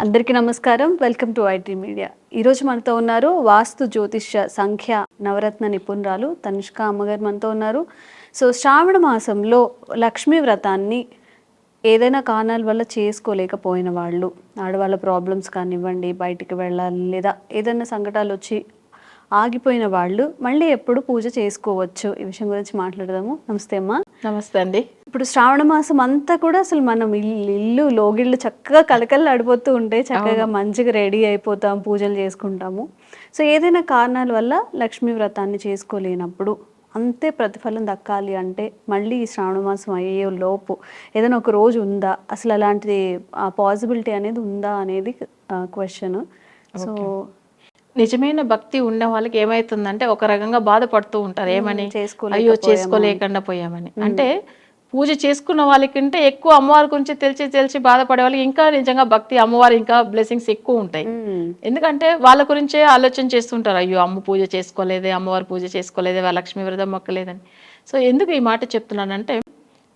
అందరికీ నమస్కారం. Welcome to IT media. ఈరోజు మనతో ఉన్నారు వాస్తు జ్యోతిష్య సంఖ్య నవరత్న నిపుణురాలు తనుష్క అమ్మగారు మనతో ఉన్నారు. సో శ్రావణ మాసంలో లక్ష్మీ వ్రతాన్ని ఏదైనా కారణాల వల్ల చేసుకోలేకపోయిన వాళ్ళు ఆడవాళ్ళ ప్రాబ్లమ్స్ కానివ్వండి బయటికి వెళ్ళాలి లేదా ఏదైనా సంకటాలు వచ్చి ఆగిపోయిన వాళ్ళు మళ్ళీ ఎప్పుడు పూజ చేసుకోవచ్చు. ఈ విషయం గురించి మాట్లాడదాము. నమస్తే అమ్మా. నమస్తే అండి. ఇప్పుడు శ్రావణ మాసం అంతా కూడా అసలు మనం ఇల్లు ఇల్లు లోగిళ్ళు చక్కగా కలకలు ఆడిపోతూ ఉంటే చక్కగా మంచిగా రెడీ అయిపోతాం పూజలు చేసుకుంటాము. సో ఏదైనా కారణాల వల్ల లక్ష్మీ వ్రతాన్ని చేసుకోలేనప్పుడు అంతే ప్రతిఫలం దక్కాలి అంటే మళ్ళీ ఈ శ్రావణ మాసం అయ్యే లోపు ఏదైనా ఒక రోజు ఉందా? అసలు అలాంటిది పాసిబిలిటీ అనేది ఉందా అనేది క్వశ్చన్ సో నిజమైన భక్తి ఉన్న వాళ్ళకి ఏమైతుందంటే ఒక రకంగా బాధపడుతూ ఉంటారు. ఏమని? అయ్యో చేసుకోలేకుండా పోయామని. అంటే పూజ చేసుకున్న వాళ్ళకంటే ఎక్కువ అమ్మవారి గురించి తెలిసి తెలిసి బాధపడే వాళ్ళకి ఇంకా నిజంగా భక్తి అమ్మవారి ఇంకా బ్లెస్సింగ్స్ ఎక్కువ ఉంటాయి. ఎందుకంటే వాళ్ళ గురించే ఆలోచన చేస్తుంటారు. అయ్యో అమ్మ పూజ చేసుకోలేదే అమ్మవారి పూజ చేసుకోలేదే వాళ్ళ లక్ష్మీ వ్రతం మొక్కలేదని. సో ఎందుకు ఈ మాట చెప్తున్నానంటే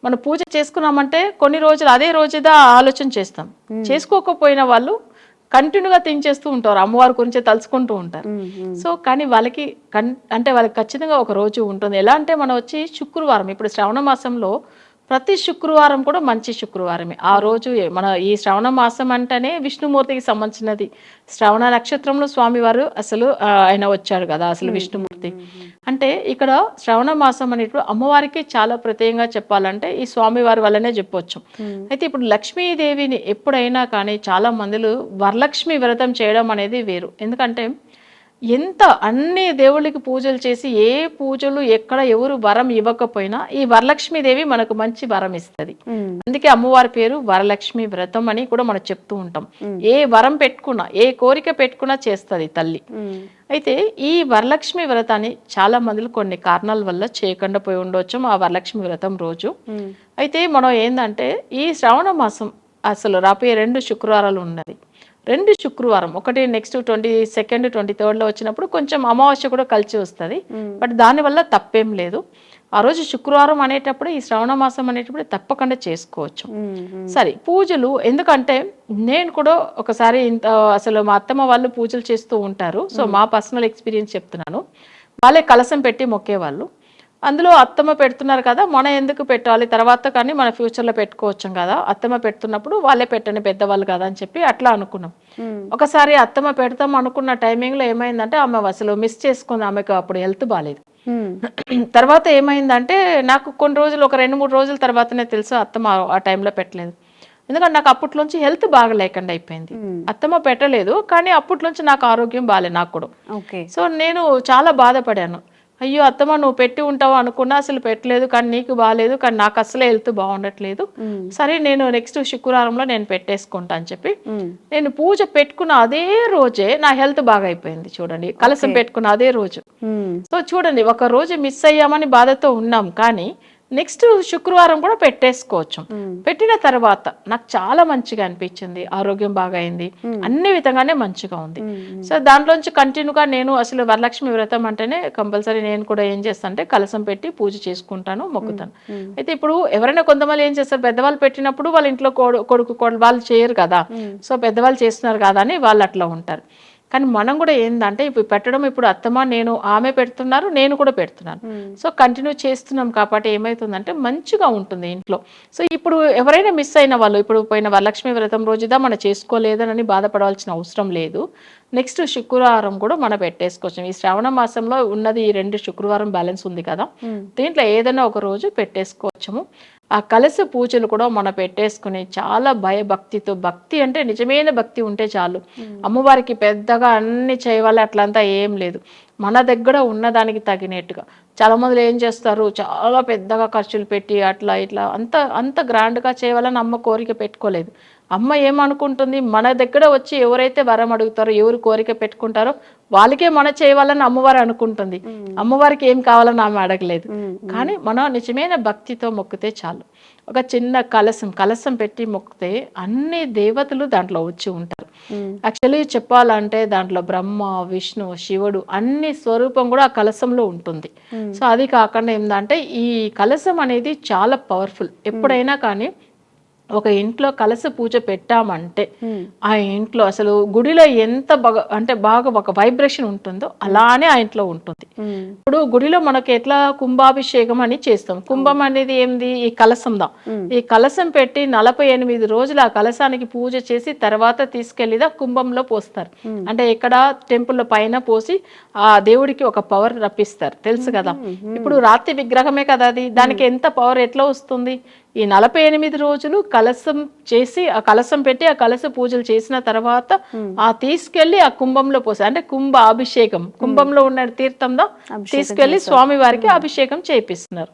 మనం పూజ చేసుకున్నామంటే కొన్ని రోజులు అదే రోజుదా ఆలోచన చేస్తాం. చేసుకోకపోయిన వాళ్ళు కంటిన్యూగా థింక్ చేస్తూ ఉంటారు అమ్మవారి గురించే తలుచుకుంటూ ఉంటారు. సో కానీ వాళ్ళకి కన్ అంటే వాళ్ళకి ఖచ్చితంగా ఒక రోజు ఉంటుంది. ఎలా అంటే మనం వచ్చి శుక్రవారం ఇప్పుడు శ్రవణ మాసంలో ప్రతి శుక్రవారం కూడా మంచి శుక్రవారమే. ఆ రోజు మన ఈ శ్రవణ మాసం అంటేనే విష్ణుమూర్తికి సంబంధించినది. శ్రవణ నక్షత్రంలో స్వామివారు అసలు ఆయన వచ్చాడు కదా అసలు విష్ణుమూర్తి. అంటే ఇక్కడ శ్రవణ మాసం అనేటువంటి అమ్మవారికి చాలా ప్రత్యేకంగా చెప్పాలంటే ఈ స్వామివారి వల్లనే చెప్పొచ్చు. అయితే ఇప్పుడు లక్ష్మీదేవిని ఎప్పుడైనా కానీ చాలా మందులు వరలక్ష్మి వ్రతం చేయడం అనేది వేరు. ఎందుకంటే ఎంత అన్ని దేవుళ్ళకి పూజలు చేసి ఏ పూజలు ఎక్కడ ఎవరు వరం ఇవ్వకపోయినా ఈ వరలక్ష్మీదేవి మనకు మంచి వరం ఇస్తుంది. అందుకే అమ్మవారి పేరు వరలక్ష్మి వ్రతం అని కూడా మనం చెప్తూ ఉంటాం. ఏ వరం పెట్టుకున్నా ఏ కోరిక పెట్టుకున్నా చేస్తుంది తల్లి. అయితే ఈ వరలక్ష్మి వ్రతాన్ని చాలా మందిలు కొన్ని కారణాల వల్ల చేయకుండా పోయి ఉండవచ్చు ఆ వరలక్ష్మి వ్రతం రోజు. అయితే మనం ఏంటంటే ఈ శ్రావణ మాసం అసలు రాబోయే రెండు శుక్రవారాలు ఉన్నది. రెండు శుక్రవారం ఒకటి నెక్స్ట్ ట్వంటీ సెకండ్ ట్వంటీ థర్డ్లో వచ్చినప్పుడు కొంచెం అమావాస్య కూడా కలిసి వస్తుంది. బట్ దానివల్ల తప్పేం లేదు. ఆ రోజు శుక్రవారం అనేటప్పుడు ఈ శ్రావణ మాసం అనేటప్పుడు తప్పకుండా చేసుకోవచ్చు. సరే పూజలు ఎందుకంటే నేను కూడా ఒకసారి ఇంత అసలు మా అత్తమ్మ వాళ్ళు పూజలు చేస్తూ ఉంటారు. సో మా పర్సనల్ ఎక్స్పీరియన్స్ చెప్తున్నాను. వాళ్ళే కలసం పెట్టి మొక్కేవాళ్ళు. అందులో అత్తమ్మ పెడుతున్నారు కదా మనం ఎందుకు పెట్టాలి? తర్వాత కానీ మన ఫ్యూచర్లో పెట్టుకోవచ్చు కదా. అత్తమ్మ పెడుతున్నప్పుడు వాళ్ళే పెట్టండి పెద్దవాళ్ళు కదా అని చెప్పి అట్లా అనుకున్నాం. ఒకసారి అత్తమ్మ పెడతాం అనుకున్న టైమింగ్లో ఏమైందంటే ఆమె అసలు మిస్ చేసుకుంది ఆమెకు అప్పుడు హెల్త్ బాగాలేదు తర్వాత ఏమైందంటే నాకు కొన్ని రోజులు ఒక రెండు మూడు రోజుల తర్వాతనే తెలుసు అత్తమ్మ ఆ- టైంలో పెట్టలేదు. ఎందుకంటే నాకు అప్పట్లోంచి హెల్త్ బాగా లేకుండా అయిపోయింది అత్తమ్మ పెట్టలేదు కానీ అప్పట్లోంచి నాకు ఆరోగ్యం బాగాలేదు నాకు కూడా. ఓకే. సో నేను చాలా బాధపడాను. అయ్యో అత్తమ్మ నువ్వు పెట్టి ఉంటావు అనుకున్నా అసలు పెట్టలేదు. కానీ నీకు బాగాలేదు కానీ నాకు అసలే హెల్త్ బాగుండట్లేదు. సరే నేను నెక్స్ట్ శుక్రవారంలో నేను పెట్టేసుకుంటా అని చెప్పి నేను పూజ పెట్టుకున్న అదే రోజే నా హెల్త్ బాగా అయిపోయింది చూడండి. కలసం పెట్టుకున్న అదే రోజు. సో చూడండి ఒక రోజు మిస్ అయ్యామని బాధతో ఉన్నాం. కానీ నెక్స్ట్ శుక్రవారం కూడా పెట్టేసుకోవచ్చు. పెట్టిన తర్వాత నాకు చాలా మంచిగా అనిపించింది. ఆరోగ్యం బాగా అయింది. అన్ని విధంగానే మంచిగా ఉంది. సో దాంట్లోంచి కంటిన్యూగా నేను అసలు వరలక్ష్మి వ్రతం అంటేనే కంపల్సరీ నేను కూడా ఏం చేస్తాను అంటే కలసం పెట్టి పూజ చేసుకుంటాను మొక్కుతాను. అయితే ఇప్పుడు ఎవరైనా కొంతమంది ఏం చేస్తారు? పెద్దవాళ్ళు పెట్టినప్పుడు వాళ్ళ ఇంట్లో కొడు- కొడుకు వాళ్ళు చేయరు కదా. సో పెద్దవాళ్ళు చేస్తున్నారు కదా అని వాళ్ళు అట్లా ఉంటారు. కానీ మనం కూడా ఏందంటే ఇప్పుడు పెట్టడం ఇప్పుడు అత్తమ్మ నేను ఆమె పెడుతున్నారు నేను కూడా పెడుతున్నాను. సో కంటిన్యూ చేస్తున్నాం కాబట్టి ఏమవుతుందంటే మంచిగా ఉంటుంది ఇంట్లో. సో ఇప్పుడు ఎవరైనా మిస్ అయిన వాళ్ళు ఇప్పుడు పోయిన వరలక్ష్మి వ్రతం రోజుదా మనం చేసుకోలేదని బాధపడవలసిన అవసరం లేదు. నెక్స్ట్ శుక్రవారం కూడా మనం పెట్టేసుకోవచ్చు. ఈ శ్రావణ మాసంలో ఉన్నది ఈ రెండు శుక్రవారం బ్యాలెన్స్ ఉంది కదా. దీంట్లో ఏదైనా ఒక రోజు పెట్టేసుకోవచ్చము. ఆ కలస పూజలు కూడా మనం పెట్టేసుకుని చాలా భయభక్తితో భక్తి అంటే నిజమైన భక్తి ఉంటే చాలు. అమ్మవారికి పెద్దగా అన్ని చేయవాలి అట్లంతా ఏం లేదు. మన దగ్గర ఉన్నదానికి తగినట్టుగా. చాలా మంది ఏం చేస్తారు? చాలా పెద్దగా ఖర్చులు పెట్టి అట్లా ఇట్లా అంత అంత గ్రాండ్గా చేయాలని అమ్మ కోరిక పెట్టుకోలేదు. అమ్మ ఏమనుకుంటుంది? మన దగ్గర వచ్చి ఎవరైతే వరం అడుగుతారో ఎవరు కోరిక పెట్టుకుంటారో వాళ్ళకే మన చేయవాలని అమ్మవారు అనుకుంటుంది. అమ్మవారికి ఏం కావాలని ఆమె అడగలేదు. కానీ మనం నిజమైన భక్తితో మొక్కితే చాలు. ఒక చిన్న కలసం కలసం పెట్టి మొక్కితే అన్ని దేవతలు దాంట్లో వచ్చి ఉంటారు. యాక్చువల్లీ చెప్పాలంటే దాంట్లో బ్రహ్మ విష్ణు శివుడు అన్ని స్వరూపం కూడా ఆ కలసంలో ఉంటుంది. సో అది కాకుండా ఏంటంటే ఈ కలసం అనేది చాలా పవర్ఫుల్. ఎప్పుడైనా కానీ ఒక ఇంట్లో కలస పూజ పెట్టామంటే. ఆ ఇంట్లో అసలు గుడిలో ఎంత బాగా అంటే బాగా ఒక వైబ్రేషన్ ఉంటుందో అలానే ఆ ఇంట్లో ఉంటుంది. ఇప్పుడు గుడిలో మనకి ఎట్లా కుంభాభిషేకం అని చేస్తాం. కుంభం అనేది ఏంది? ఈ కలసం దా. ఈ కలసం పెట్టి నలభై ఎనిమిది రోజులు ఆ కలసానికి పూజ చేసి తర్వాత తీసుకెళ్ళిదా కుంభంలో పోస్తారు. అంటే ఇక్కడ టెంపుల్ పైన పోసి ఆ దేవుడికి ఒక పవర్ రప్పిస్తారు. తెలుసు కదా? ఇప్పుడు రాతి విగ్రహమే కదా అది? దానికి ఎంత పవర్ ఎట్లా వస్తుంది? ఈ నలభై ఎనిమిది రోజులు కలసం చేసి ఆ కలసం పెట్టి ఆ కలస పూజలు చేసిన తర్వాత ఆ తీసుకెళ్ళి ఆ కుంభంలో పోసి అంటే కుంభ అభిషేకం కుంభంలో ఉన్న తీర్థంలో తీసుకెళ్ళి స్వామి వారికి అభిషేకం చేపిస్తున్నారు.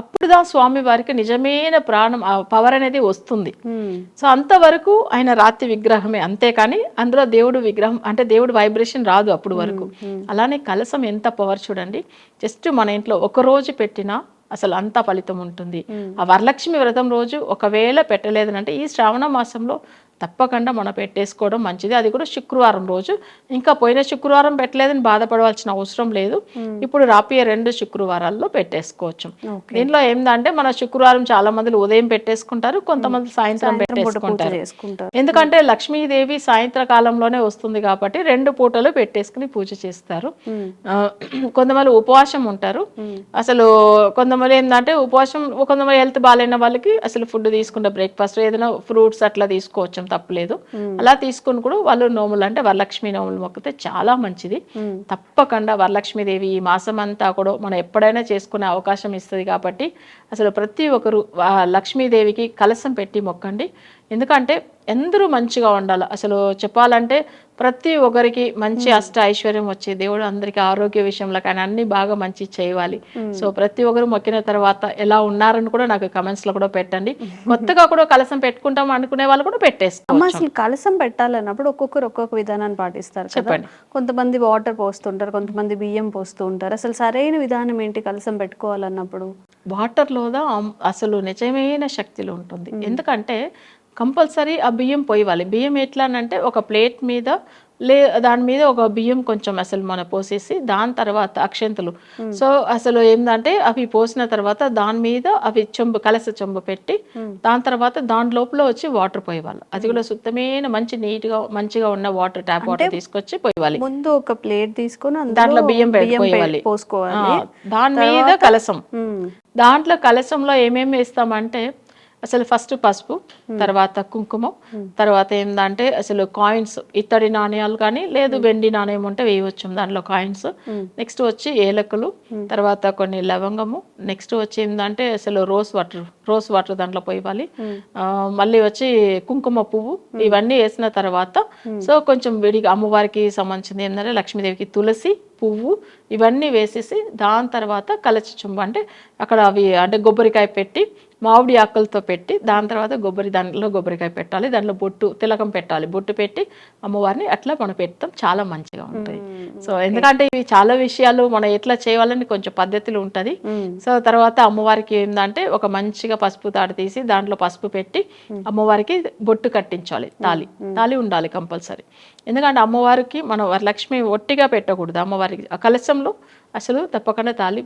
అప్పుడుదా స్వామి వారికి నిజమైన ప్రాణం ఆ పవర్ అనేది వస్తుంది. సో అంతవరకు ఆయన రాతి విగ్రహమే అంతేకాని అందులో దేవుడు విగ్రహం అంటే దేవుడు వైబ్రేషన్ రాదు అప్పుడు వరకు. అలానే కలసం ఎంత పవర్ చూడండి. జస్ట్ మన ఇంట్లో ఒక రోజు పెట్టినా అసలు అంత ఫలితం ఉంటుంది. ఆ వరలక్ష్మి వ్రతం రోజు ఒకవేళ పెట్టలేదనంటే ఈ శ్రావణ మాసంలో తప్పకుండా మనం పెట్టేసుకోవడం మంచిది. అది కూడా శుక్రవారం రోజు. ఇంకా పోయిన శుక్రవారం పెట్టలేదని బాధపడవలసిన అవసరం లేదు. ఇప్పుడు రాపియ రెండు శుక్రవారాల్లో పెట్టేసుకోవచ్చు. దీంట్లో ఏంటంటే మన శుక్రవారం చాలా మంది ఉదయం పెట్టేసుకుంటారు కొంతమంది సాయంత్రం పెట్టేసుకుంటారు. ఎందుకంటే లక్ష్మీదేవి సాయంత్ర కాలంలోనే వస్తుంది కాబట్టి రెండు పూటలు పెట్టేసుకుని పూజ చేస్తారు. కొంతమంది ఉపవాసం ఉంటారు. అసలు కొంతమంది ఏంటంటే ఉపవాసం కొంతమంది హెల్త్ బాగాలేని వాళ్ళకి అసలు ఫుడ్ తీసుకుంటే బ్రేక్ఫాస్ట్ ఏదైనా ఫ్రూట్స్ అట్లా తీసుకోవచ్చు. తప్పలేదు. అలా తీసుకుని కూడా వాళ్ళు నోములు అంటే వరలక్ష్మి నోములు మొక్కితే చాలా మంచిది. తప్పకుండా వరలక్ష్మీదేవి ఈ మాసం అంతా కూడా మనం ఎప్పుడైనా చేసుకునే అవకాశం ఇస్తుంది కాబట్టి అసలు ప్రతి ఒక్కరు లక్ష్మీదేవికి కలసం పెట్టి మొక్కండి. ఎందుకంటే అందరూ మంచిగా ఉండాలి. అసలు చెప్పాలంటే ప్రతి ఒక్కరికి మంచి అష్ట ఐశ్వర్యం వచ్చే దేవుడు అందరికీ ఆరోగ్య విషయంలో కానీ అన్ని బాగా మంచి చేయాలి. సో ప్రతి ఒక్కరు మొక్కిన తర్వాత ఎలా ఉన్నారని కూడా నాకు కమెంట్స్లో కూడా పెట్టండి. కొత్తగా కూడా కలసం పెట్టుకుంటాం అనుకునే వాళ్ళు కూడా పెట్టేసుకోవచ్చు. అసలు కలసం పెట్టాలన్నప్పుడు ఒక్కొక్కరు ఒక్కొక్క విధానాన్ని పాటిస్తారు చెప్పండి. కొంతమంది వాటర్ పోస్తుంటారు కొంతమంది బియ్యం పోస్తూ ఉంటారు అసలు సరైన విధానం ఏంటి కలసం పెట్టుకోవాలన్నప్పుడు? వాటర్లోదా అసలు నిజమైన శక్తిలో ఉంటుంది. ఎందుకంటే కంపల్సరీ ఆ బియ్యం పోయాలి బియ్యం ఎట్లా అంటే ఒక ప్లేట్ మీద లే దాని మీద ఒక బియ్యం కొంచెం అసలు మనం పోసేసి దాని తర్వాత అక్షంతలు. సో అసలు ఏంటంటే అవి పోసిన తర్వాత దాని మీద అవి చెంబు కలస చెంబు పెట్టి దాని తర్వాత దాని లోపల వచ్చి వాటర్ పోయేవాళ్ళు అది కూడా శుద్ధమైన మంచి నీట్గా మంచిగా ఉన్న వాటర్ ట్యాప్ వాటర్ తీసుకొచ్చి పోయాలి ముందు ఒక ప్లేట్ తీసుకొని దాంట్లో బియ్యం పోసుకోవాలి. దాని మీద కలసం. దాంట్లో కలశంలో ఏమేమి వేస్తామంటే అసలు ఫస్ట్ పసుపు తర్వాత కుంకుమ తర్వాత ఏందంటే అసలు కాయిన్స్ ఇత్తడి నాణ్యాలు కానీ లేదు వెండి నాణ్యం ఉంటే వేయవచ్చు దాంట్లో కాయిన్స్ నెక్స్ట్ వచ్చి ఏలకులు తర్వాత కొన్ని లవంగము. నెక్స్ట్ వచ్చి ఏంటంటే అసలు రోస్ వాటర్ రోస్ వాటర్ దాంట్లో పోయాలి ఆ, మళ్ళీ వచ్చి కుంకుమ పువ్వు ఇవన్నీ వేసిన తర్వాత సో కొంచెం విడిగా అమ్మవారికి సంబంధించింది ఏంటంటే లక్ష్మీదేవికి తులసి పువ్వు ఇవన్నీ వేసేసి దాని తర్వాత కలచి చుంబ అంటే అక్కడ అవి అంటే కొబ్బరికాయ పెట్టి మామిడి ఆకులతో పెట్టి దాని తర్వాత కొబ్బరి దాంట్లో కొబ్బరికాయ పెట్టాలి. దాంట్లో బొట్టు తిలకం పెట్టాలి. బొట్టు పెట్టి అమ్మవారిని అట్లా మనం పెడతాం. చాలా మంచిగా ఉంటాయి సో ఎందుకంటే ఇవి చాలా విషయాలు మనం ఎట్లా చేయాలని కొంచెం పద్ధతులు ఉంటది. సో తర్వాత అమ్మవారికి ఏంటంటే ఒక మంచిగా పసుపు తాడు తీసి దాంట్లో పసుపు పెట్టి అమ్మవారికి బొట్టు కట్టించాలి. తాలి. తాలి ఉండాలి కంపల్సరీ. ఎందుకంటే అమ్మవారికి మనం వరలక్ష్మి ఒట్టిగా పెట్టకూడదు. అమ్మవారికి ఆ కలశంలో అసలు తప్పకుండా తాలి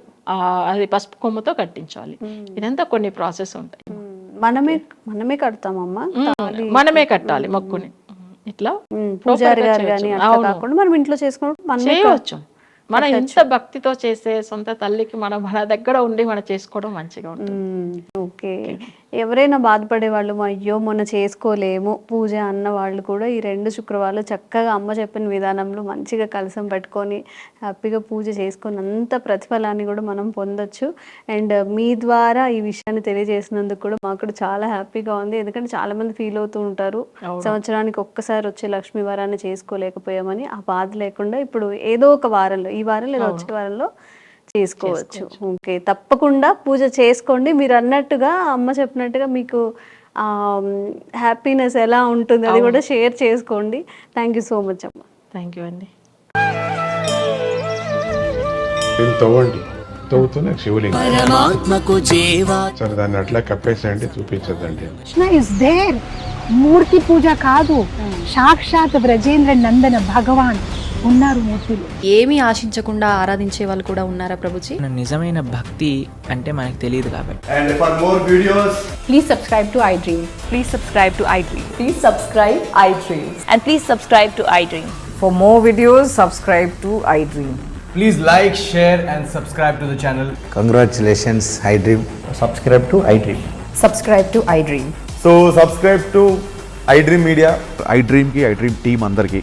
అది పసుపు కొమ్ముతో కట్టించాలి. ఇదంతా కొన్ని ప్రాసెస్ ఉంటాయి. మనమే మనమే కడతామమ్మా మనమే కట్టాలి మొక్కుని. ఇట్లా పూజారి గారు. కానీ కాకుండా మనం ఇంట్లో చేసుకున్నప్పుడు చేయవచ్చు మనం ఇంత భక్తితో చేసే సొంత తల్లికి మనం మన దగ్గర ఉండి మనం చేసుకోవడం మంచిగా ఉంటుంది. ఓకే. ఎవరైనా బాధపడే వాళ్ళు అయ్యో మొన్న చేసుకోలేము పూజ అన్న వాళ్ళు కూడా ఈ రెండు శుక్రవారాలు చక్కగా అమ్మ చెప్పిన విధానంలో మంచిగా కలసం పెట్టుకొని హ్యాపీగా పూజ చేసుకొని అంత ప్రతిఫలాన్ని కూడా మనం పొందొచ్చు. అండ్ మీ ద్వారా ఈ విషయాన్ని తెలియజేసినందుకు కూడా మాకు చాలా హ్యాపీగా ఉంది. ఎందుకంటే చాలా మంది ఫీల్ అవుతూ ఉంటారు సంవత్సరానికి ఒక్కసారి వచ్చే లక్ష్మీ వారాన్ని చేసుకోలేకపోయామని ఆ బాధ లేకుండా ఇప్పుడు ఏదో ఒక వారంలో ఈ వారం లేదా వచ్చే వారంలో చేసుకోవచ్చు. ఓకే తప్పకుండా పూజ చేసుకోండి. మీరు అన్నట్టుగా అమ్మ చెప్పినట్టుగా మీకు హ్యాపీనెస్ ఎలా ఉంటుంది అది కూడా షేర్ చేసుకోండి. థ్యాంక్ యూ సో మచ్ అమ్మ. థ్యాంక్ యూ అండి. దీన్ని తవ్వండి. తవ్వుతూనే శివలింగం. పరమాత్మకు జీవా. సరే దాన్ని అట్లా కప్పేసేయండి చూపించదండి కృష్ణ ఇస్ దేర్ మూర్తి పూజ కాదు. సాక్షాత్ బ్రజేంద్ర నందన భగవాన్. ఉన్నారు మూర్తులు ఏమీ ఆశించకుండా ఆరాధించే వాళ్ళు కూడా ఉన్నారా ప్రభుజీ నిజమైన భక్తి అంటే మనకు తెలియదు కాబట్టి And for more videos, please subscribe to iDream Please subscribe to iDream. Please subscribe iDream And please subscribe to iDream. For more videos, subscribe to iDream. please like, share, and subscribe to the channel. Congratulations iDream Subscribe to iDream. Subscribe to iDream So subscribe to iDream Media. ఐ డ్రీమ్కి I dream team అందరికీ